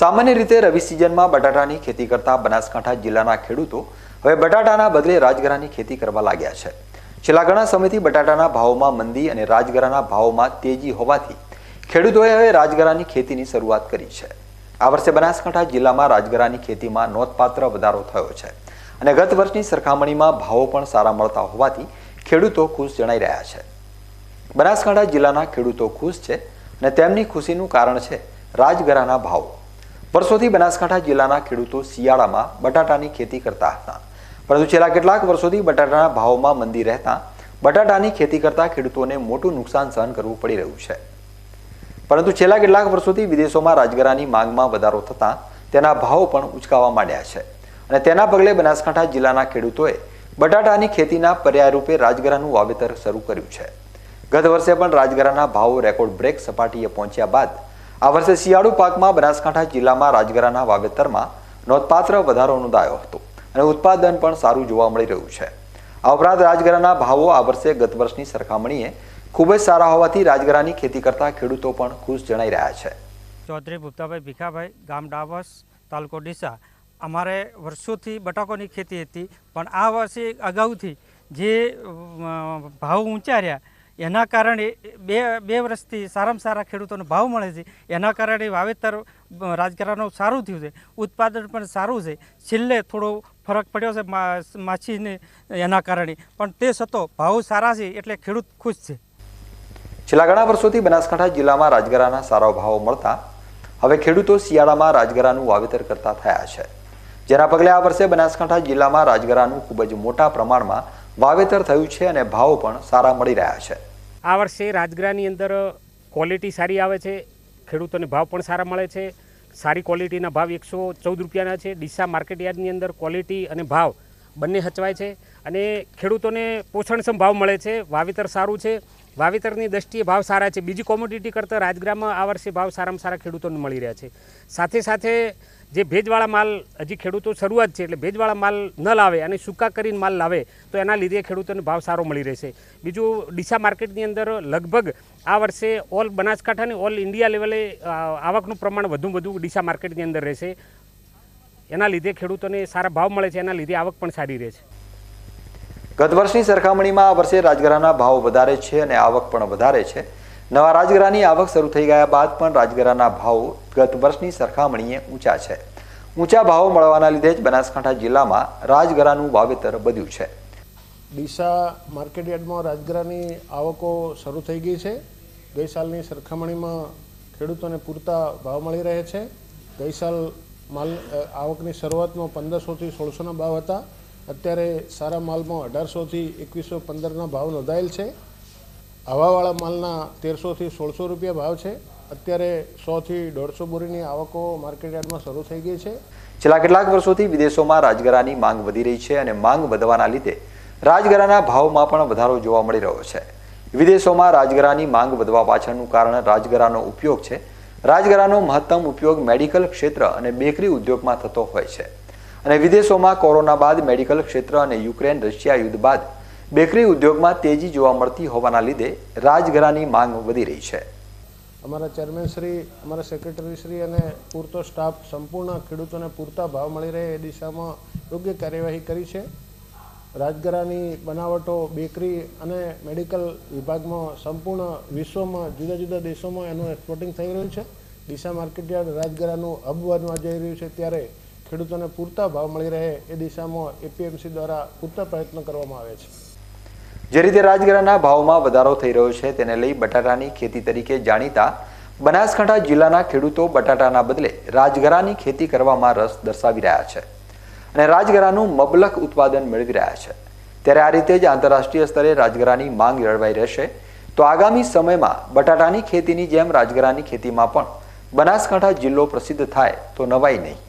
સામાન્ય રીતે રવિ સિઝનમાં બટાટાની ખેતી કરતા બનાસકાંઠા જિલ્લાના ખેડૂતો હવે બટાટાના બદલે રાજગરાની ખેતી કરવા લાગ્યા છે. છેલ્લા ઘણા સમયથી બટાટાના ભાવોમાં મંદી અને રાજગરાના ભાવોમાં તેજી હોવાથી ખેડૂતોએ હવે રાજગરાની ખેતીની શરૂઆત કરી છે. આ વર્ષે બનાસકાંઠા જિલ્લામાં રાજગરાની ખેતીમાં નોંધપાત્ર વધારો થયો છે અને ગત વર્ષની સરખામણીમાં ભાવો પણ સારા મળતા હોવાથી ખેડૂતો ખુશ જણાઈ રહ્યા છે. બનાસકાંઠા જિલ્લાના ખેડૂતો ખુશ છે અને તેમની ખુશીનું કારણ છે રાજગરાના ભાવો. વર્ષોથી બનાસકાંઠા જિલ્લાના ખેડૂતો શિયાળામાં બટાટાની ખેતી કરતા હતા. પરંતુ છેલ્લા કેટલાક વર્ષોથી બટાટાના ભાવમાં મંદી રહેતા બટાટાની ખેતી કરતા ખેડૂતોને મોટું નુકસાન સહન કરવું પડી રહ્યું છે. પરંતુ છેલ્લા કેટલાક વર્ષોથી વિદેશોમાં રાજગરાની માંગમાં વધારો થતાં તેના ભાવ પણ ઉચકાવા માંડ્યા છે. અને તેના પગલે બનાસકાંઠા જિલ્લાના ખેડૂતોએ બટાટાની ખેતીના પર્યાયરૂપે રાજગરાનું વાવેતર શરૂ કર્યું છે. ગત વર્ષે પણ રાજગરાના ભાવો રેકોર્ડ બ્રેક સપાટીએ પહોંચ્યા બાદ આ વર્ષે શિયાળુ પાકમાં બનાસકાંઠા જિલ્લામાં રાજગરાના વાવેતરમાં નોંધપાત્ર વધારો નોંધાયો હતો અને ઉત્પાદન પણ સારું જોવા મળી રહ્યું છે. આ ઉપરાંત રાજગરાના ભાવો આ વર્ષે ગત વર્ષની સરખામણીએ ખૂબ જ સારા હોવાથી રાજગરાની ખેતી કરતા ખેડૂતો પણ ખુશ જણાઈ રહ્યા છે. ચૌધરી ભૂપતાભાઈ ભીખાભાઈ, ગામ ડાવસ, તાલુકો ડીસા. અમારે વર્ષોથી બટાકોની ખેતી હતી, પણ આ વર્ષે અગાઉથી જે ભાવ ઊંચા રહ્યા એના કારણે બે બે વર્ષથી સારામાં સારા ખેડૂતોને ભાવ મળે છે. એના કારણે વાવેતર રાજગરાનું સારું થયું છે. ઉત્પાદન પણ સારું છે. છેલ્લે થોડો ફરક પડ્યો છે માછીને એના કારણે. પણ તે છતાં ભાવ સારા છે એટલે ખેડૂત ખુશ છે. છેલ્લા ઘણા વર્ષોથી બનાસકાંઠા જિલ્લામાં રાજગરાના સારા ભાવો મળતા હવે ખેડૂતો શિયાળામાં રાજગરાનું વાવેતર કરતા થયા છે. જેના પગલે આ વર્ષે બનાસકાંઠા જિલ્લામાં રાજગરાનું ખૂબ જ મોટા પ્રમાણમાં વાવેતર થયું છે અને ભાવ પણ સારા મળી રહ્યા છે. આ વર્ષે રાજગરાની અંદર ક્વોલિટી સારી આવે છે, ખેડૂતોને ભાવ પણ સારા મળે છે. સારી ક્વોલિટીના ભાવ એકસો ચૌદ રૂપિયાના છે. ડીસા માર્કેટ યાર્ડની અંદર ક્વોલિટી અને ભાવ બંને હચવાય છે અને ખેડૂતોને પોષણક્ષમ ભાવ મળે છે. વાવેતર સારું છે. વાવેતરની દ્રષ્ટિએ ભાવ સારા છે. બીજી કોમોડિટી કરતાં રાજગ્રામાં આ વર્ષે ભાવ સારામાં સારા ખેડૂતોને મળી રહ્યા છે. સાથે સાથે જે ભેજવાળા માલ હજી ખેડૂતો શરૂઆત છે એટલે ભેજવાળા માલ ન લાવે અને સૂકા કરીને માલ લાવે, તો એના લીધે ખેડૂતોને ભાવ સારો મળી રહેશે. બીજું, ડીસા માર્કેટની અંદર લગભગ આ વર્ષે ઓલ બનાસકાંઠા અને ઓલ ઇન્ડિયા લેવલે આવકનું પ્રમાણ વધુ વધુ ડીસા માર્કેટની અંદર રહેશે. એના લીધે ખેડૂતોને સારા ભાવ મળે છે, એના લીધે આવક પણ સારી રહે છે. ગત વર્ષની સરખામણીમાં આ વર્ષે રાજગરાના ભાવ વધારે છે અને આવક પણ વધારે છે. નવા રાજગરાની આવક શરૂ થઈ ગયા બાદ પણ રાજગરાના ભાવ ગત વર્ષની સરખામણીએ ઊંચા છે. ઊંચા ભાવો મળવાના લીધે જ બનાસકાંઠા જિલ્લામાં રાજગરાનું વાવેતર વધ્યું છે. ડીસા માર્કેટ યાર્ડમાં રાજગરાની આવકો શરૂ થઈ ગઈ છે. ગઈ સાલની સરખામણીમાં ખેડૂતોને પૂરતા ભાવ મળી રહે છે. ગઈ સાલ માલ આવકની શરૂઆતમાં પંદરસોથી સોળસોના ભાવ હતા. અત્યારે સારા માલમાં અઢારસોથી એકવીસો પંદરના ભાવ નોંધાયેલ છે. હવાવાળા માલના તેરસોથી સોળસો રૂપિયા ભાવ છે. અત્યારે સોથી દોઢસો બોરીની આવકો માર્કેટ યાર્ડમાં શરૂ થઈ ગઈ છે. છેલ્લા કેટલાક વર્ષોથી વિદેશોમાં રાજગરાની માંગ વધી રહી છે અને માંગ વધવાના લીધે રાજગરાના ભાવમાં પણ વધારો જોવા મળી રહ્યો છે. વિદેશોમાં રાજગરાની માંગ વધવા પાછળનું કારણ રાજગરાનો ઉપયોગ છે. રાજગરાનો મહત્તમ ઉપયોગ મેડિકલ ક્ષેત્ર અને બેકરી ઉદ્યોગમાં થતો હોય છે. અને વિદેશોમાં કોરોના બાદ મેડિકલ ક્ષેત્ર અને યુક્રેન રશિયા યુદ્ધ બાદ બેકરી ઉદ્યોગમાં તેજી જોવા મળતી હોવાના લીધે રાજગરાની માંગ વધી રહી છે. અમારા ચેરમેન શ્રી, અમારા સેક્રેટરી શ્રી અને પૂરતો સ્ટાફ સંપૂર્ણ ખેડૂતોને પૂરતા ભાવ મળી રહે એ દિશામાં યોગ્ય કાર્યવાહી કરી છે. રાજગરાની બનાવટો, બેકરી અને મેડિકલ વિભાગમાં સંપૂર્ણ વિશ્વમાં, જુદા જુદા દેશોમાં એનું એક્સપોર્ટિંગ થઈ રહ્યું છે. દિશા માર્કેટયાર્ડ રાજગરાનું હબ બનવા જઈ રહ્યું છે ત્યારે ખેડૂતોને પૂરતા ભાવ મળી રહે એ દિશામાં એપીએમસી દ્વારા પૂરતા પ્રયત્નો કરવામાં આવે છે. જે રીતે રાજગરાના ભાવમાં વધારો થઈ રહ્યો છે, તેને લઈ બટાટાની ખેતી તરીકે જાણીતા બનાસકાંઠા જિલ્લાના ખેડૂતો બટાટાના બદલે રાજગરાની ખેતી કરવામાં રસ દર્શાવી રહ્યા છે અને રાજગરાનું મબલક ઉત્પાદન મેળવી રહ્યા છે. ત્યારે આ રીતે જ આંતરરાષ્ટ્રીય સ્તરે રાજગરાની માંગ જળવાઈ રહેશે. તો આગામી સમયમાં બટાટાની ખેતીની જેમ રાજગરાની ખેતીમાં પણ બનાસકાંઠા જિલ્લો પ્રસિદ્ધ થાય તો નવાઈ નહીં.